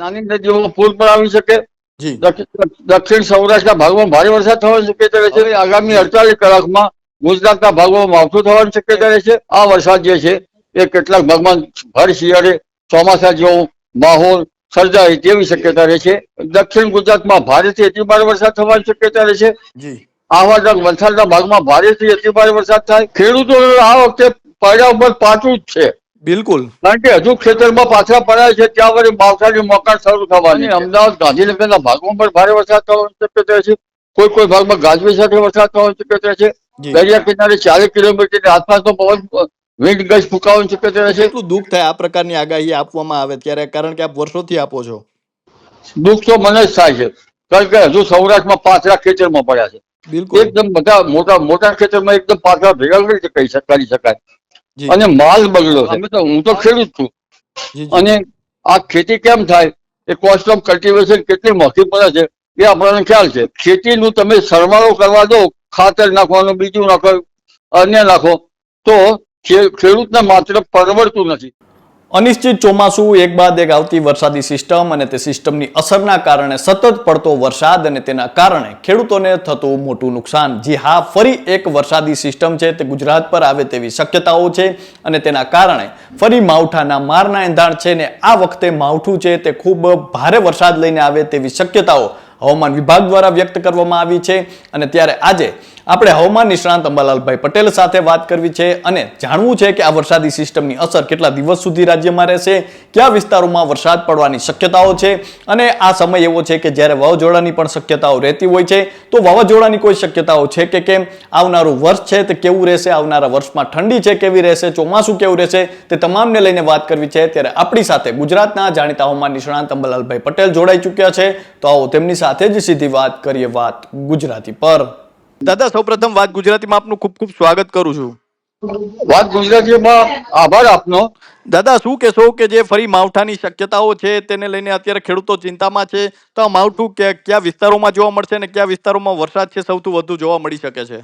નાની નદીઓમાં પૂર પણ આવી શકે. દક્ષિણ સૌરાષ્ટ્રના ભાગમાં ભારે વરસાદ થવાની શક્યતા રહે છે આગામી અડતાલીસ કલાકમાં ગુજરાતના ભાગોમાં માવઠું થવાની શક્યતા રહે છે. આ વરસાદ જે છે એ કેટલાક ભાગમાં ભર શિયાળે ચોમાસા જેવો માહોલ સર્જાય તેવી શક્યતા રહે છે. દક્ષિણ ગુજરાતમાં ભારેથી અતિ ભારે વરસાદ થવાની શક્યતા રહે છે. આવા વલસાડના ભાગમાં ભારેથી અતિ ભારે વરસાદ થાય. ખેડૂતો આ વખતે પડ્યા ઉપર પાછું જ છે. બિલકુલ. કારણ કે હજુ ખેતરમાં પાછા પડ્યા છે ત્યાં વળી માવઠાની મોકાણ શરૂ થવાની છે. અમદાવાદ ગાંધીનગરના ભાગમાં પણ ભારે વરસાદ થવાની શક્યતા છે. કોઈ કોઈ ભાગમાં ગાજવી સાથે વરસાદ થવાની શક્યતા છે. દરિયા કિનારે ચાલીસ કિલોમીટરની આસપાસનો પવન વિન્ડ ગજ ફૂંકાવાની શક્યતા છે. એટલું દુઃખ થાય આ પ્રકારની આગાહી આપવામાં આવે ત્યારે કારણ કે આપ વર્ષોથી આપો છો. દુઃખ તો મને જ થાય છે. કારણ કે હજુ સૌરાષ્ટ્રમાં પાથરા ખેતરમાં પડ્યા છે. બિલકુલ. એકદમ બધા મોટા મોટા ખેતરમાં એકદમ પાછળ ભેગા કરી શકાય કરી શકાય. જી અને માલ બગડ્યો છે. તો હું તો ખેડૂત છું. અને આ ખેતી કેમ થાય? એ કોસ્ટ ઓફ કલ્ટિવેશન કેટલી મોંઘી પડે છે? એ આપણને ખ્યાલ છે. ખેતીનું તમે સરવાળો કરવા દો ખાતર નાખવાનું બીજું નાખો અન્ય નાખો તો ખેડૂતને માત્ર પરવડતું નથી. અનિશ્ચિત ચોમાસું એક બાદ એક આવતી વરસાદી સિસ્ટમ અને તે સિસ્ટમની અસરના કારણે સતત પડતો વરસાદ અને તેના કારણે ખેડૂતોને થતું મોટું નુકસાન. જી હા, ફરી એક વરસાદી સિસ્ટમ છે, તે ગુજરાત પર આવે તેવી શક્યતાઓ છે અને તેના કારણે ફરી માવઠાના મારના એંધાણ છે ને આ વખતે માવઠું છે તે ખૂબ ભારે વરસાદ લઈને આવે તેવી શક્યતાઓ હવામાન વિભાગ દ્વારા વ્યક્ત કરવામાં આવી છે અને ત્યારે આજે આપણે હવામાન નિષ્ણાંત અંબાલાલભાઈ પટેલ સાથે વાત કરવી છે અને જાણવું છે કે આ વરસાદી સિસ્ટમની અસર કેટલા દિવસ સુધી રાજ્યમાં રહેશે, કયા વિસ્તારોમાં વરસાદ પડવાની શક્યતાઓ છે અને આ સમય એવો છે કે જ્યારે વાવાઝોડાની પણ શક્યતાઓ રહેતી હોય છે, તો વાવાઝોડાની કોઈ શક્યતાઓ છે કે કેમ? આવનારું વર્ષ છે તે કેવું રહેશે? આવનારા વર્ષમાં ઠંડી છે કેવી રહેશે? ચોમાસું કેવું રહેશે? તે તમામને લઈને વાત કરવી છે. ત્યારે આપણી સાથે ગુજરાતના જાણીતા હવામાન નિષ્ણાંત અંબાલાલભાઈ પટેલ જોડાઈ ચૂક્યા છે. તો આવો તેમની સાથે જ સીધી વાત કરીએ વાત ગુજરાતી પર. દાદા સૌપ્રથમ વાત ગુજરાતીમાં આપનું ખૂબ ખૂબ સ્વાગત કરું છું. વાત ગુજરાતીમાં આભાર આપનો. દાદા શું કહેશો કે જે ફરી માવઠાની શક્યતાઓ છે તેને લઈને અત્યારે ખેડૂતો ચિંતામાં છે? તો આ માવઠું કે કયા વિસ્તારોમાં જોવા મળશે અને કયા વિસ્તારોમાં વરસાદ છે સૌથી વધુ જોવા મળી શકે છે?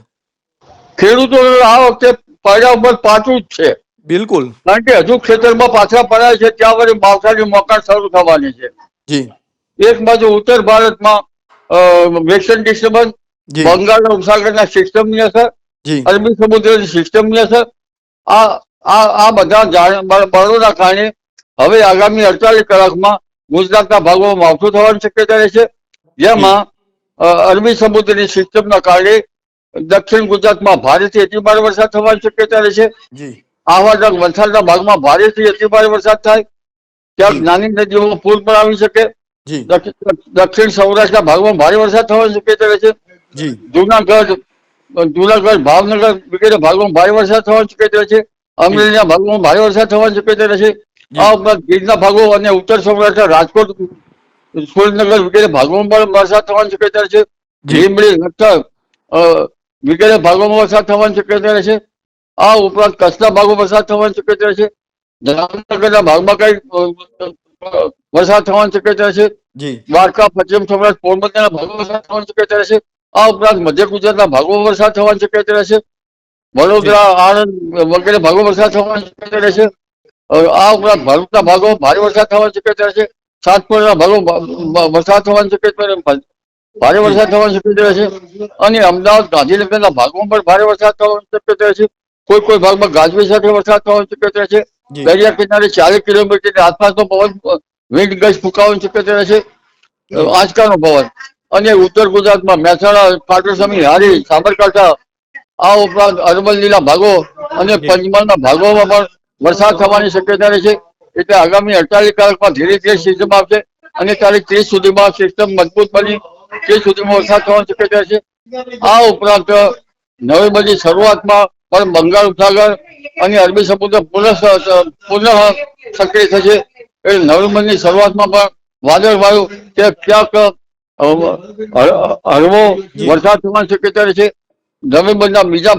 ખેડૂતો આ વખતે પડ્યા ઉપર પાછું જ છે. બિલકુલ. કારણ કે હજુ ખેતરમાં પાછા પડાય છે ત્યાં વળી માવઠાની મોકાણ શરૂ થવાની છે. જી. એક બાજુ ઉત્તર ભારતમાં વેસ્ટર્ન ડિસ્ટર્બન્સ જી. બંગાળ ઉપસાગરના સિસ્ટમની અસર અરબી સમુદ્રની સિસ્ટમની અસર આ આ આ બધા બળોના કારણે હવે આગામી અડતાલીસ કલાકમાં ગુજરાતના ભાગોમાં માવઠું થવાની શક્યતા રહેશે જેમાં અરબી સમુદ્રની સિસ્ટમના કારણે દક્ષિણ ગુજરાતમાં ભારેથી અતિભારે વરસાદ થવાની શક્યતા રહેશે આવા વલસાડના ભાગમાં ભારેથી અતિભારે વરસાદ થાય ક્યાંક નાની નદીઓમાં પૂર પણ આવી શકે. દક્ષિણ દક્ષિણ સૌરાષ્ટ્રના ભાગમાં ભારે વરસાદ થવાની શક્યતા રહેશે જી. જુનાગઢ જુનાગઢ ભાવનગર વગેરે ભાગોમાં ભારે વરસાદ થવાની શક્યતા છે. અમરેલીના ભાગોમાં ભારે વરસાદ થવાની શક્યતા રહેશે આ ઉપરાંત ગીરના ભાગો અને ઉત્તર સૌરાષ્ટ્ર રાજકોટ સુરેન્દ્રનગર વગેરે ભાગોમાં પણ વરસાદ થવાની શક્યતા છે. લીંબડી નખત્રાળ વગેરે ભાગોમાં વરસાદ થવાની શક્યતા રહેશે આ ઉપરાંત કચ્છના ભાગો વરસાદ થવાની શક્યતા છે. જામનગરના ભાગમાં કઈ વરસાદ થવાની શક્યતા છે. દ્વારકા પશ્ચિમ સૌરાષ્ટ્ર પોરબંદરના ભાગો વરસાદ થવાની શક્યતા રહેશે આ ઉપરાંત મધ્ય ગુજરાતના ભાગોમાં વરસાદ થવાની શક્યતા રહેશે. વડોદરા આણંદ વગેરે ભાગોમાં વરસાદ થવાની શક્યતા રહેશે. આ ઉપરાંત ભરૂચના ભાગો ભારે વરસાદ થવાની શક્યતા રહેશે. સાતપુરના ભાગો વરસાદ થવાની શક્યતા ભારે વરસાદ થવાની શક્યતા રહેશે. અને અમદાવાદ ગાંધીનગરના ભાગોમાં પણ ભારે વરસાદ થવાની શક્યતા રહેશે. કોઈ કોઈ ભાગમાં ગાજવી સાથે વરસાદ થવાની શક્યતા રહેશે. દરિયા કિનારે ચાલીસ કિલોમીટરની આસપાસનો પવન વિન્ડ ગજ ફૂંકાવાની શક્યતા રહેશે. આંચકાનો પવન. અને ઉત્તર ગુજરાતમાં મહેસાણા પાટણસમી હારી સાબરકાંઠા આ ઉપરાંત અરવલ્લીના ભાગો અને પંચમહાલના ભાગોમાં પણ વરસાદ થવાની શક્યતા રહેશે એટલે આગામી અડતાલીસ કલાકમાં ધીરે ધીરે સિસ્ટમ આવશે અને તારીખ ત્રીસ સુધીમાં સિસ્ટમ મજબૂત બની. તે સુધીમાં વરસાદ થવાની શક્યતા રહેશે આ ઉપરાંત નવેમ્બરની શરૂઆતમાં પણ બંગાળ ઉપસાગર અને અરબી સમુદ્ર પુનઃ પુનઃ સક્રિય થશે. એટલે નવેમ્બરની શરૂઆતમાં પણ વાદળ વાયુ કે ક્યાંક હળવો વરસાદ થવાની શક્યતા રહેશે. નવેમ્બરના બીજા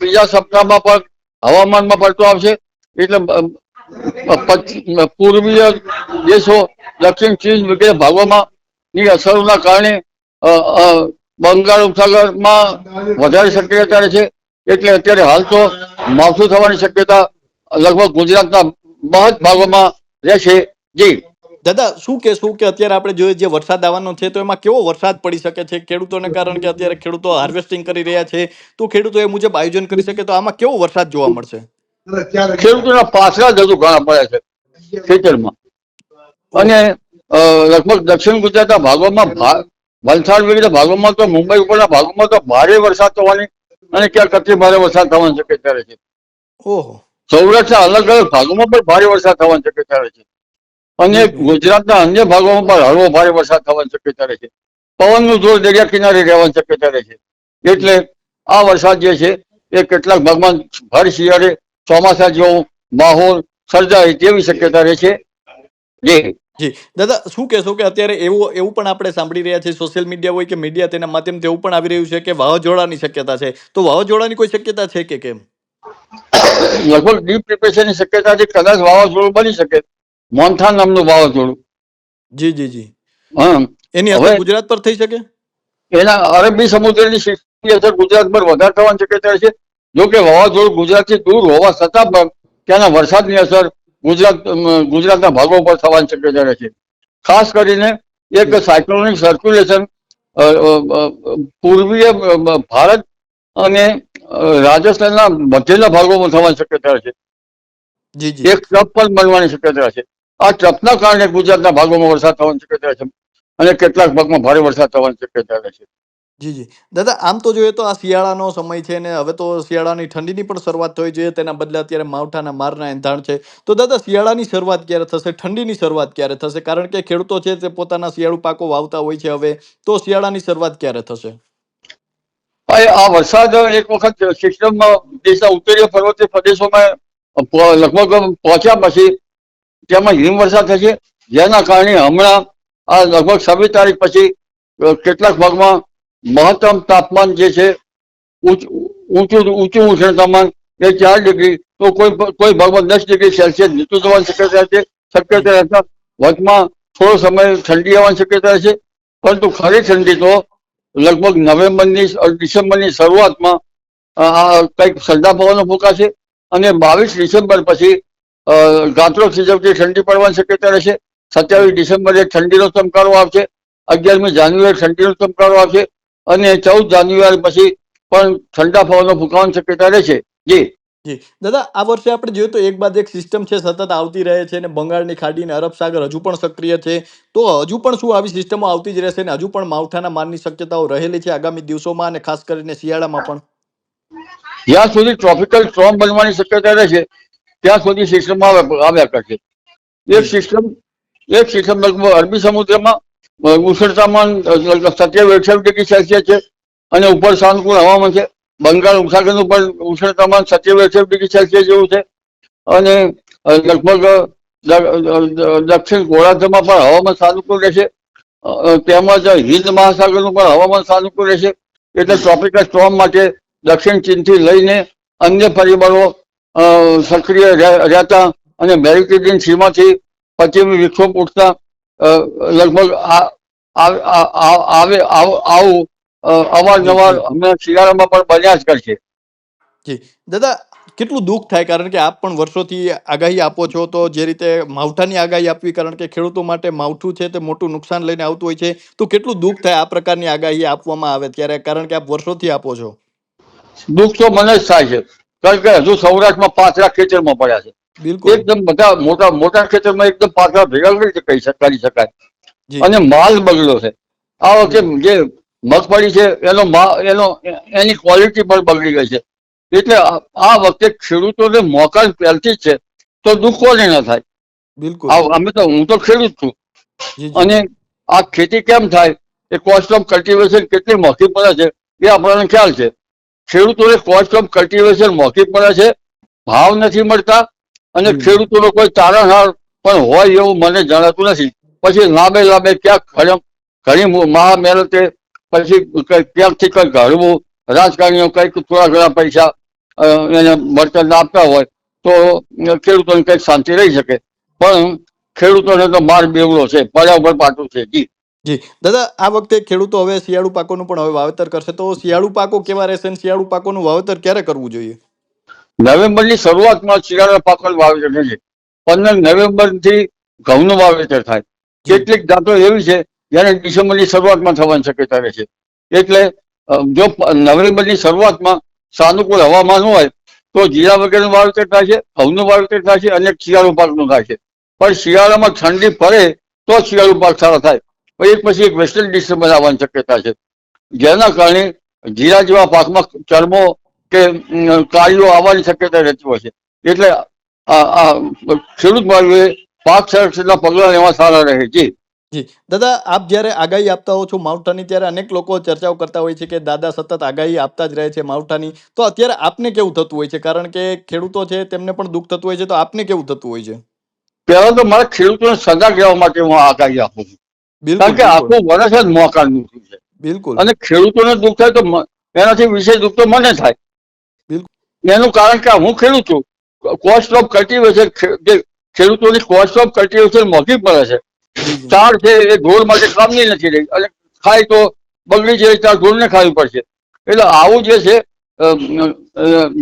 બીજા સપ્તાહમાં પણ હવામાનમાં પડતો આવશે. એટલે પૂર્વીય દેશો દક્ષિણ ચીન વગેરે ભાગોમાં ની અસરોના કારણે બંગાળ, ઉપસાગરમાં વધારે શક્યતા રહે છે એટલે અત્યારે હાલ તો માવઠું થવાની શક્યતા લગભગ ગુજરાતના બહુ ભાગોમાં રહેશે. જી. દાદા શું કહેશું કે? અત્યારે આપણે જોઈએ જે વરસાદ આવવાનો છે તો એમાં કેવો વરસાદ પડી શકે છે? ખેડૂતોને કારણ કે અત્યારે ખેડૂતો હાર્વેસ્ટિંગ કરી રહ્યા છે તો ખેડૂતો એ મુજબ આયોજન કરી શકે તો આમાં કેવો વરસાદ જોવા મળશે? ખેડૂતોના પાછળ જ હજુ ઘણા પડ્યા છે ખેતરમાં. અને લગભગ દક્ષિણ ગુજરાતના ભાગોમાં વલસાડ વગેરે ભાગોમાં તો મુંબઈ ઉપરના ભાગોમાં તો ભારે વરસાદ થવાની અને ક્યાંક અતિ ભારે વરસાદ થવાની શક્યતા રહે છે. ઓહો. સૌરાષ્ટ્રના અલગ અલગ ભાગોમાં પણ ભારે વરસાદ થવાની શક્યતા રહે છે. અને ગુજરાતના અન્ય ભાગોમાં પણ હળવો ભારે વરસાદ થવાની શક્યતા રહે છે. પવનનું જોર દરિયા કિનારે રહેવાની શક્યતા રહે છે. એટલે આ વરસાદ જે છે એ કેટલાક ભાગમાં ભર શિયાળે ચોમાસા જેવો માહોલ સર્જાય તેવી શક્યતા રહે છે. જે. જી. દાદા શું કહેશો કે અત્યારે એવું એવું પણ આપણે સાંભળી રહ્યા છીએ સોશિયલ મીડિયા હોય કે મીડિયા તેના માધ્યમથી એવું પણ આવી રહ્યું છે કે વાવાઝોડાની શક્યતા છે. તો વાવાઝોડાની કોઈ શક્યતા છે કે કેમ? લગભગ ડીપ શક્યતા છે કદાચ વાવાઝોડું બની શકે. મોન્થાન નામનું વાવાઝોડું. જી જી જી. હા એની અસર ગુજરાત પર થઈ શકે? એના અરબી સમુદ્રની સ્થિતિ અસર ગુજરાત પર વધારે થવાની શક્યતા છે. જો કે વાવાઝોડું ગુજરાતથી દૂર હોવા છતાં પણ ત્યાંના વરસાદની અસર ગુજરાત ગુજરાતના ભાગો પર થવાની શક્યતા રહે છે. ખાસ કરીને એક સાયક્લોનિક સર્ક્યુલેશન પૂર્વીય ભારત અને રાજસ્થાનના મધ્યના ભાગોમાં થવાની શક્યતા છે. જી જી. એક ટ્રપ પણ બનવાની શક્યતા છે. આ ટ્રફના કારણે ગુજરાતના ભાગોમાં વરસાદ થવાની શક્યતા છે અને કેટલાક ભાગમાં ભારે વરસાદ થવાની શક્યતા છે. જી જી. દાદા આમ તો જોઈએ તો આ શિયાળાનો સમય છે ને હવે તો શિયાળાની ઠંડીની પણ શરૂઆત થઈ જોઈએ તેના બદલે અત્યારે માવઠાના મારના એંધાણ છે. તો દાદા શિયાળાની શરૂઆત ક્યારે થશે? ઠંડીની શરૂઆત ક્યારે થશે? કારણ કે ખેડૂતો છે તે પોતાના શિયાળુ પાકો વાવતા હોય છે હવે. તો શિયાળાની શરૂઆત ક્યારે થશે? આ આ વરસાદ એક વખત સિસ્ટમમાં દેશના ઉત્તરીય પર્વતીય પ્રદેશોમાં લગભગ પહોંચ્યા પછી તેમાં હિમવર્ષા થશે જેના કારણે હમણાં આ લગભગ છવ્વીસ તારીખ પછી કેટલાક ભાગમાં મહત્તમ તાપમાન જે છે ઊંચું ઊંચું ઉષ્ણ તાપમાન એ ચાર ડિગ્રી, તો કોઈ કોઈ ભાગમાં દસ ડિગ્રી સેલ્સિયસ નીચું થવાની શક્યતા છે, શક્યતા રહેતા વચમાં થોડો સમય ઠંડી આવવાની શક્યતા છે. પરંતુ ખરી ઠંડી તો લગભગ નવેમ્બરની ડિસેમ્બરની શરૂઆતમાં કંઈક ઠંડા પવનો ફૂંકાશે અને બાવીસ ડિસેમ્બર પછી ગાત્રો થીજવતી ઠંડી પડવાની શક્યતા રહેશે. સત્યાવીસ ડિસેમ્બરે ઠંડીનો ચમકારો આવશે. અગિયારમી જાન્યુઆરી ઠંડીનો ચમકારો આવશે. અને ચૌદ જાન્યુઆરી પછી પણ ઠંડા પવનો ફૂંકાવાની શક્યતા રહેશે. જી. જી. દાદા આ વર્ષે આપણે જોઈએ તો એક બાદ એક સિસ્ટમ છે સતત આવતી રહે છે અને બંગાળની ખાડી અને અરબ સાગર હજુ પણ સક્રિય છે. તો હજુ પણ શું આવી સિસ્ટમો આવતી જ રહેશે અને હજુ પણ માવઠાના મારની શક્યતાઓ રહેલી છે આગામી દિવસોમાં અને ખાસ કરીને શિયાળામાં પણ? જ્યાં સુધી ટ્રોપિકલ સ્ટ્રોમ બનવાની શક્યતા રહેશે ત્યાં સુધી સિસ્ટમ આવ્યા કરશે. એક સિસ્ટમ એક સિસ્ટમ લગભગ અરબી સમુદ્રમાં ઉષ્ણતામાન સત્યાવીસ અઠ્યાવીસ ડિગ્રી સેલ્સિયસ છે અને ઉપર સાનુકૂળ હવામાન છે. બંગાળ ઉપસાગરનું પણ ઉષ્ણતામાન સત્યાવીસ અઠ્યાવીસ ડિગ્રી સેલ્સિયસ જેવું છે. અને લગભગ દક્ષિણ ગોળાર્ધમાં પણ હવામાન સાનુકૂળ રહેશે. તેમજ હિન્દ મહાસાગરનું પણ હવામાન સાનુકૂળ રહેશે. એટલે ટ્રોપિકલ સ્ટોર્મ માટે દક્ષિણ ચીનથી લઈને અન્ય પરિબળો સક્રિય રહેતા અને મેરિટેરિયન સીમાથી પશ્ચિમી વિક્ષોભ ઉઠતા લગભગ આવે આવું અવારનવાર હમણાં શિયાળામાં પણ બન્યા જ કરશે. જી. દાદા કેટલું દુઃખ થાય? કારણ કે આપ પણ વર્ષોથી આગાહી આપો છો તો જે રીતે માવઠાની આગાહી આપવી કારણ કે ખેડૂતો માટે માવઠું છે તે મોટું નુકસાન લઈને આવતું હોય છે. તો કેટલું દુઃખ થાય આ પ્રકારની આગાહી આપવામાં આવે ત્યારે? કારણ કે આપ વર્ષોથી આપો છો. દુઃખ તો મને જ થાય છે. કારણ કે હજુ સૌરાષ્ટ્રમાં પાથરા ખેતરમાં પડ્યા છે. બિલકુલ. એકદમ બધા મોટા મોટા ખેતરમાં એકદમ પાથરા ભેગા કરી કરી શકાય. અને માલ બગડ્યો છે. આ વખતે જે મગફળી છે એનો એનો એની ક્વોલિટી પણ બગડી ગઈ છે. એટલે આ વખતે ખેડૂતોને મોકા પહેલથી જ છે તો દુઃખ કોને ન થાય. બિલકુલ. અમે તો હું તો ખેડૂત છું. અને આ ખેતી કેમ થાય? એ કોસ્ટ ઓફ કલ્ટિવેશન કેટલી મોંઘી પડે છે એ આપણને ખ્યાલ છે. ખેડૂતોને કોસ્ટ ઓફ કલ્ટિવેશન મોંઘી પડે છે ભાવ નથી મળતા અને ખેડૂતોનો કોઈ તારણહાર પણ હોય એવું મને જણાતું નથી. પછી લાંબે લાંબે ક્યાંક ઘણી મહા મહેનતે પછી ક્યાંકથી કંઈક ઘરવું રાજકારણીઓ કંઈક થોડા ઘણા પૈસા એને વળતર આપતા હોય તો ખેડૂતોને કંઈક શાંતિ રહી શકે. પણ ખેડૂતોને તો માર બેવડો છે પર્યાવરણ પાટું છે. જી. જી. દાદા આ વખતે ખેડૂતો હવે શિયાળુ પાકોનું પણ હવે વાવેતર કરશે. તો શિયાળુ પાકો કેવા રહેશે અને શિયાળુ પાકોનું વાવેતર ક્યારે કરવું જોઈએ? નવેમ્બરની શરૂઆતમાં શિયાળા પાકોનું વાવેતર થશે પંદર નવેમ્બરથી ઘઉંનું વાવેતર થાય. કેટલીક જાતો એવી છે જેને ડિસેમ્બરની શરૂઆતમાં થવાની શક્યતા રહે છે. એટલે જો નવેમ્બરની શરૂઆતમાં સાનુકૂળ હવામાન હોય તો જીરા વગેરેનું વાવેતર થાય છે ઘઉંનું વાવેતર થાય છે અને શિયાળુ પાકનું થાય છે. પણ શિયાળામાં ઠંડી પડે તો શિયાળુ પાક સારો થાય. એક પછી એક વેસ્ટર્ન ડિસ્ટર્બન્સ આવવાની શક્યતા છે. જેના કારણે જીરા જેવા પાકમાં ચરમો કે કાળીઓ આવવાની શક્યતા રહેતી હોય છે. એટલે ખેડૂત ભાઈઓએ પાક સંરક્ષણના પગલાં લેવા સારા રહે છે. જી. દાદા આપ જ્યારે આગાહી આપતા હો છો માવઠાની ત્યારે અનેક લોકો ચર્ચાઓ કરતા હોય છે કે દાદા સતત આગાહી આપતા જ રહે છે માવઠાની. તો અત્યારે આપને કેવું થતું હોય છે? કારણ કે ખેડૂતો છે તેમને પણ દુઃખ થતું હોય છે. તો આપને કેવું થતું હોય છે? પહેલા તો મારા ખેડૂતોને સજાગ રહેવા માટે હું આગાહી આપું છું. કારણ કે આખું વર્ષ જ મોકાળનું થયું છે. બિલકુલ. અને ખેડૂતોને દુઃખ થાય તો એનાથી વિશેષ દુઃખ તો મને થાય. બિલકુલ. એનું કારણ કે હું ખેડૂત છું. કોસ્ટ ઓફ કલ્ટિવેશન જે ખેડૂતોની કોસ્ટ ઓફ કલ્ટિવેશન મોંઘી પડે છે. ચાર છે એ ઢોર માટે કામની નથી રહી. અને ખાય તો બગડી જાય ત્યાં ઢોરને ખાવી પડશે. એટલે આવું જે છે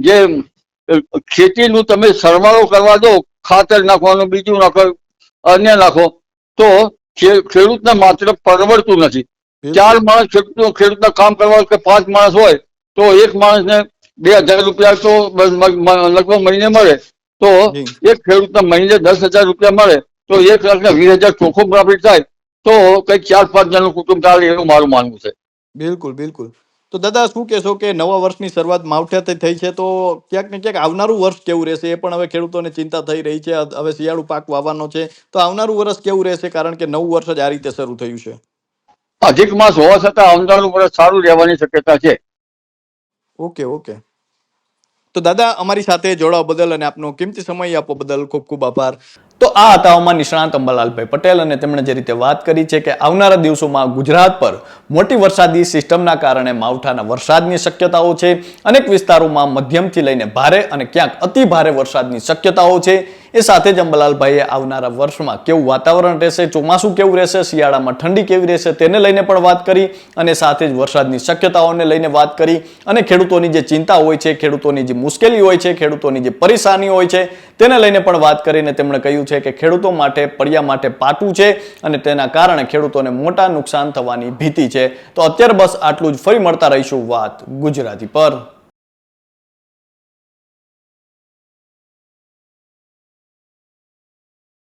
જે ખેતીનું તમે સરવાળો કરવા દો ખાતર નાખવાનું બીજું નાખો અન્ય નાખો તો ખેડૂતને માત્ર પરવડતું નથી. ચાર માણસ ખેડૂતો ખેડૂતના કામ કરવા કે પાંચ માણસ હોય તો એક માણસને બે હજાર રૂપિયા તો લગભગ મહિને મળે. તો એક ખેડૂતના મહિને દસ હજાર રૂપિયા મળે તો એક લાખ ને વીસ હજાર ચોખ્ખું પ્રોફિટ થાય તો કઈ ચાર પાંચ જણનું કુટુંબ ચાલે એવું મારું માનવું છે. બિલકુલ બિલકુલ. તો દાદા શું કહેશો કે નવા વર્ષની શરૂઆત માવઠાથી થઈ છે? તો ક્યાંક ને ક્યાંક આવનારું વર્ષ કેવું રહેશે? એ પણ હવે ખેડૂતોને ચિંતા થઈ રહી છે. હવે શિયાળુ પાક વાવવાનો છે. તો આવનારું વર્ષ કેવું રહેશે? કારણ કે નવું વર્ષ જ આ રીતે શરૂ થયું છે. અધિક માસ હોવા છતાં આવનારું વર્ષ સારું રહેવાની શક્યતા છે. Okay okay. તો દાદા અમારી સાથે જોડાવા બદલ અને આપનો કિંમતી સમય આપવા બદલ ખૂબ ખૂબ આભાર. તો આ હતા અમારા નિષ્ણાંત અંબાલાલભાઈ પટેલ અને તેમણે જે રીતે વાત કરી છે કે આવનારા દિવસોમાં ગુજરાત પર મોટી વરસાદી સિસ્ટમના કારણે માવઠાના વરસાદની શક્યતાઓ છે. અનેક વિસ્તારોમાં મધ્યમથી લઈને ભારે અને ક્યાંક અતિ ભારે વરસાદની શક્યતાઓ છે. એ સાથે જ અંબાલાલભાઈએ આવનારા વર્ષમાં કેવું વાતાવરણ રહેશે, ચોમાસું કેવું રહેશે, શિયાળામાં ઠંડી કેવી રહેશે તેને લઈને પણ વાત કરી અને સાથે જ વરસાદની શક્યતાઓને લઈને વાત કરી અને ખેડૂતોની જે ચિંતા હોય છે, ખેડૂતોની જે મુશ્કેલી હોય છે, ખેડૂતોની જે પરેશાની હોય છે તેને લઈને પણ વાત કરીને તેમણે કહ્યું છે કે ખેડૂતો માટે, પડ્યા માટે પાટું છે અને તેના કારણે ખેડૂતોને મોટા નુકસાન થવાની ભીતિ છે. તો અત્યારે બસ આટલું જ. ફરી મળતા રહીશું વાત ગુજરાતી પર.